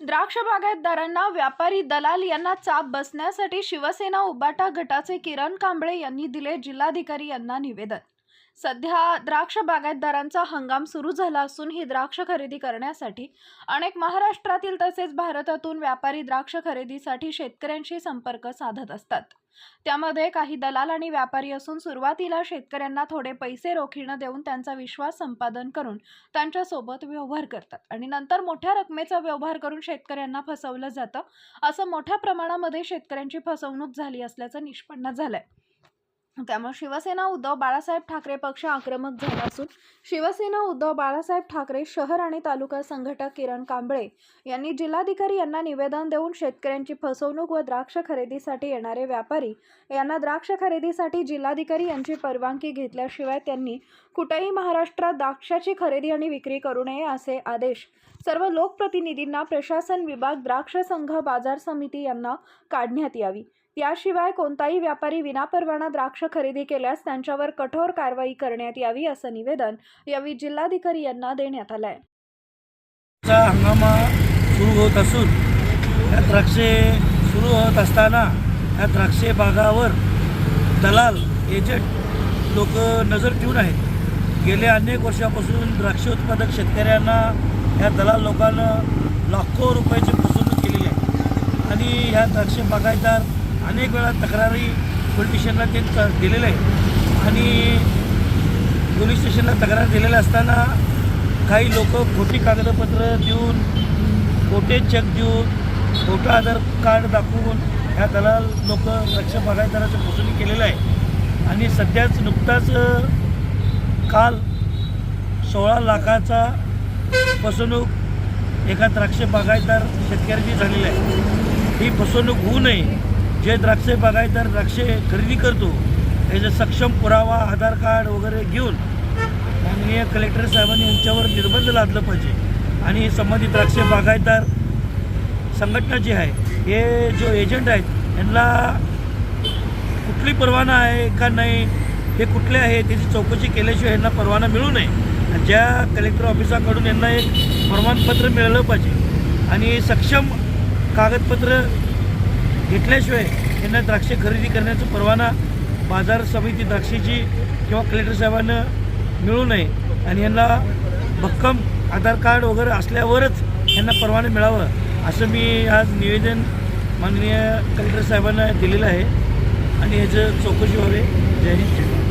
द्राक्ष बागायतदारांना व्यापारी दलाल यांना चाप बसण्यासाठी शिवसेना उबाटा गटाचे किरण कांबळे यांनी दिले जिल्हाधिकारी यांना निवेदन. सध्या द्राक्ष बागायतदारांचा हंगाम सुरू झाला असून ही द्राक्ष खरेदी करण्यासाठी अनेक महाराष्ट्रातील तसेच भारतातून व्यापारी द्राक्ष खरेदीसाठी शेतकऱ्यांशी संपर्क साधत असतात. त्यामध्ये काही दलाल आणि व्यापारी असून सुरुवातीला शेतकऱ्यांना थोडे पैसे रोखीनं देऊन त्यांचा विश्वास संपादन करून त्यांच्यासोबत व्यवहार करतात आणि नंतर मोठ्या रकमेचा व्यवहार करून शेतकऱ्यांना फसवलं जातं. असं मोठ्या प्रमाणामध्ये शेतकऱ्यांची फसवणूक झाली असल्याचं निष्पन्न झालंय. त्यामुळे शिवसेना उद्धव बाळासाहेब ठाकरे पक्ष आक्रमक झाला असून शिवसेना उद्धव बाळासाहेब ठाकरे शहर आणि तालुका संघटक किरण कांबळे यांनी जिल्हाधिकारी यांना निवेदन देऊन शेतकऱ्यांची फसवणूक व द्राक्ष खरेदीसाठी येणारे व्यापारी यांना द्राक्ष खरेदीसाठी जिल्हाधिकारी यांची परवानगी घेतल्याशिवाय त्यांनी कुठेही महाराष्ट्रात द्राक्षाची खरेदी आणि विक्री करू नये असे आदेश सर्व लोकप्रतिनिधींना प्रशासन विभाग द्राक्ष संघ बाजार समिती यांना काढण्यात यावी. याशिवाय कोणताही व्यापारी विनापरवाना द्राक्ष खरेदी केल्यास त्यांच्यावर कठोर कारवाई करण्यात यावी असं निवेदन यावेळी जिल्हाधिकारी यांना देण्यात आलं आहे चा हंगामा सुरू होत असून या द्राक्षे सुरू होत असताना या द्राक्षे बागावर दलाल एजंट लोक नजर ठेवून आहेत. गेल्या अनेक वर्षापासून द्राक्ष उत्पादक शेतकऱ्यांना ह्या दलाल लोकांना लाखो रुपयाची फसवणूक केलेली आहे. आणि ह्या द्राक्ष बागायतदार अनेक वेळा तक्रारी पोलीस स्टेशनला ते दिलेलं आहे आणि पोलीस स्टेशनला तक्रार दिलेल्या असताना काही लोक खोटी कागदपत्र देऊन खोटे चेक देऊन खोटं आधार कार्ड दाखवून ह्या दलाल लोक द्राक्ष बागायतदाराचं फसवणूक केलेलं आहे. आणि सध्याच नुकताच काल सोळा लाखाचा फसवणूक एका द्राक्ष बागायतदार शेतकऱ्याची झालेली आहे. ही फसवणूक होऊ नये. जे द्राक्षे बागायतदार द्राक्षे खरेदी करतो याचा सक्षम पुरावा आधार कार्ड वगैरे घेऊन माननीय कलेक्टर साहेबांनी यांच्यावर निर्बंध लादलं पाहिजे. आणि संबंधित द्राक्षे बागायतदार संघटना जी आहे हे जो एजंट आहेत यांना कुठली परवाना आहे का नाही हे कुठले आहे त्याची चौकशी केल्याशिवाय यांना परवाना मिळू नये. ज्या कलेक्टर ऑफिसाकडून यांना एक प्रमाणपत्र मिळालं पाहिजे. आणि सक्षम कागदपत्र घेतल्याशिवाय त्यांना द्राक्षे खरेदी करण्याचा परवाना बाजार समिती द्राक्षेची किंवा कलेक्टर साहेबांना मिळू नये. आणि यांना भक्कम आधार कार्ड वगैरे असल्यावरच यांना परवाना मिळावं असं मी आज निवेदन माननीय कलेक्टर साहेबांना दिलेलं आहे. आणि याचं चौकशी व्हावे. जय हिंद.